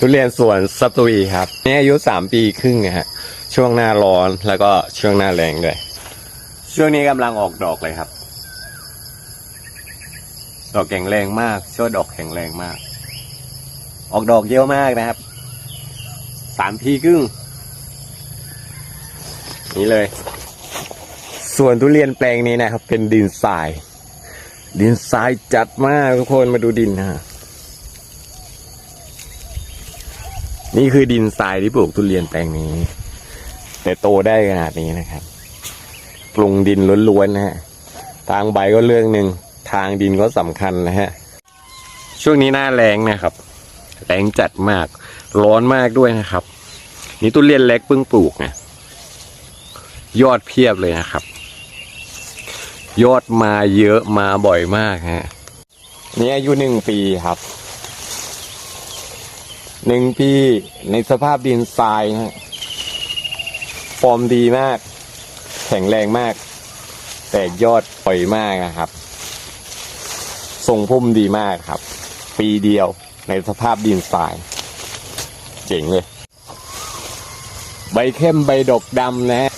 ทุเรียนสวนสตุยครับนี่อายุสามปีครึ่งนะฮะช่วงหน้าร้อนแล้วก็ช่วงหน้าแรงด้วยช่วงนี้กำลังออกดอกเลยครับ ดอกแข็งแรงมากช่วงดอกแข็งแรงมาก ออกดอกเยอะมากนะครับสามปีครึ่งนี่เลย ส่วนทุเรียนแปลงนี้นะครับ เป็นดินทราย ดินทรายจัดมากทุกคนมาดูดินนะฮะ นี่คือดินทรายที่ปลูกทุเรียนแปลงนี้ แต่โตได้ขนาดนี้นะครับ ปรุงดินล้วนๆนะฮะ ทางใบก็เรื่องหนึ่ง ทางดินก็สำคัญนะฮะ ช่วงนี้หน้าแรงนะครับ แรงจัดมาก ร้อนมากด้วยนะครับ นี่ทุเรียนเล็กเพิ่งปลูกไงยอดเพียบเลยนะครับ ยอดมาเยอะมาบ่อยมากฮะ นี่อายุหนึ่งปีครับ หนึ่งปีในสภาพดินทรายนะฮะฟอร์มดีมาก แข็งแรงมาก แตกยอดปล่อยมากนะครับ ทรงพุ่มดีมากครับ ปีเดียวในสภาพดินทราย เจ๋งเลย ใบเข้มใบดกดำนะฮะ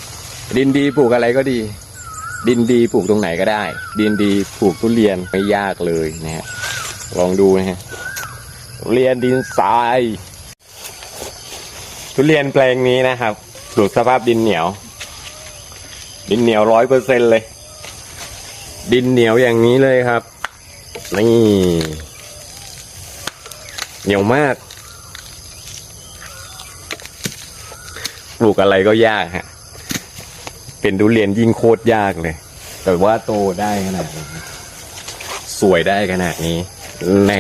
ดินดีปลูกอะไรก็ดี ดินดีปลูกตรงไหนก็ได้ ดินดีปลูกทุเรียนไม่ยากเลยนะฮะลองดูนะฮะ ทุเรียนดินทราย ทุเรียนแปลงนี้นะครับปลูกสภาพดินเหนียว ดินเหนียวร้อยเปอร์เซ็นเลย ดินเหนียวอย่างนี้เลยครับ นี่ เหนียวมาก ปลูกอะไรก็ยากฮะ เป็นทุเรียนยิ่งโคตรยากเลย แต่ว่าโตได้ขนาดนี้สวยได้ขนาดนี้ใน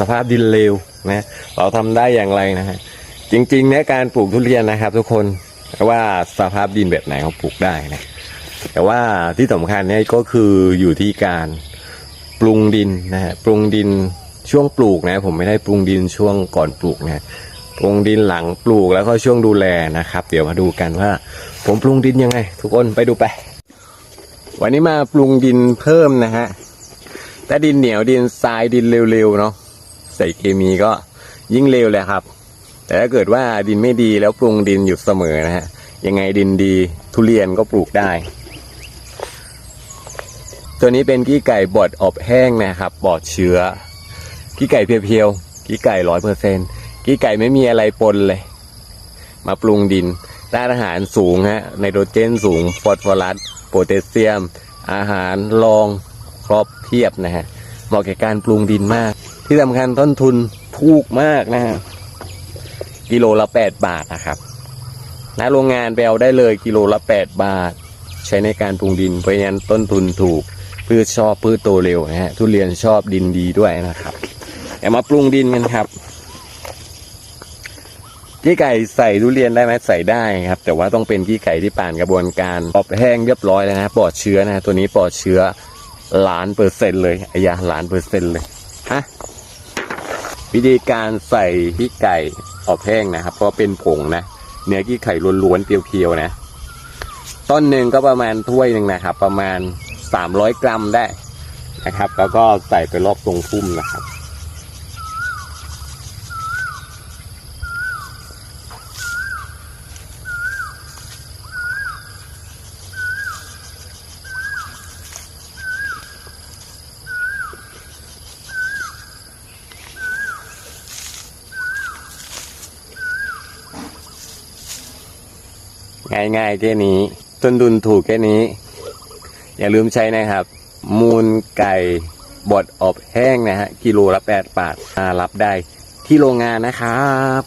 สภาพดินเลวนะเราทำได้อย่างไรนะฮะจริงๆเนี่ยการปลูกทุเรียนนะครับ ทุกคนว่าสภาพดินแบบไหนเขาปลูกได้นะแต่ว่าที่สำคัญเนี่ยก็คืออยู่ที่การปรุงดินนะฮะปรุงดินช่วงปลูกนะผมไม่ได้ปรุงดินช่วงก่อนปลูกนะปรุงดินหลังปลูกแล้วก็ช่วงดูแลนะครับ เดี๋ยวมาดูกันว่า ผมปรุงดินยังไง ทุกคนไปดูไป วันนี้มาปรุงดินเพิ่มนะฮะถ้าดินเหนียวดินทรายดินเร็วๆเนาะ ใส่เคมีก็ยิ่งเร็วเลยครับ แต่ถ้าเกิดว่าดินไม่ดีแล้วปรุงดินอยู่เสมอนะฮะยังไงดินดีทุเรียนก็ปลูกได้ ตัวนี้เป็นกี้ไก่บดอบแห้งนะครับบอดเชื้อกี้ไก่เพียวๆกี้ไก่ร้อยเปอร์เซ็นกี้ไก่ไม่มีอะไรปนเลย มาปรุงดินด้านอาหารสูงฮะไนโตรเจนสูงฟอสฟอรัสโพแทสเซียม อาหารรองครบเพียบนะฮะเหมาะแก่การปรุงดินมาก ที่สำคัญต้นทุนถูกมากนะฮะกิโลละแปดบาทนะครับณโรงงานไปเอาได้เลยกิโลละแปดบาท ใช้ในการปรุงดิน เพราะฉะนั้นต้นทุนถูกพืชชอบพืชโตเร็วนะฮะทุเรียนชอบดินดีด้วยนะครับเดี๋ยวมาปรุงดินกันครับกี้ไก่ใส่ทุเรียนได้ไหมใส่ได้ครับ แต่ว่าต้องเป็นกี้ไก่ที่ผ่านกระบวนการอบแห้งเรียบร้อยแล้วนะปลอดเชื้อนะตัวนี้ปลอดเชื้อล้านเปอร์เซ็นต์เลยอายาล้านเปอร์เซ็นต์เลยฮะ วิธีการใส่กี้ไก่อบแห้งนะครับ เพราะเป็นผงนะเนื้อกี้ไข่ล้วนๆเพียวๆนะ ต้นหนึ่งก็ประมาณถ้วยหนึ่งนะครับ ประมาณสามร้อยกรัมได้นะครับ แล้วก็ใส่ไปรอบตรงพุ่มนะครับ ง่ายๆแค่นี้ ต้นดุนถูกแค่นี้ อย่าลืมใช้นะครับ มูลไก่บดอบแห้งนะฮะกิโลละแปดบาทมารับได้ที่โรงงานนะครับ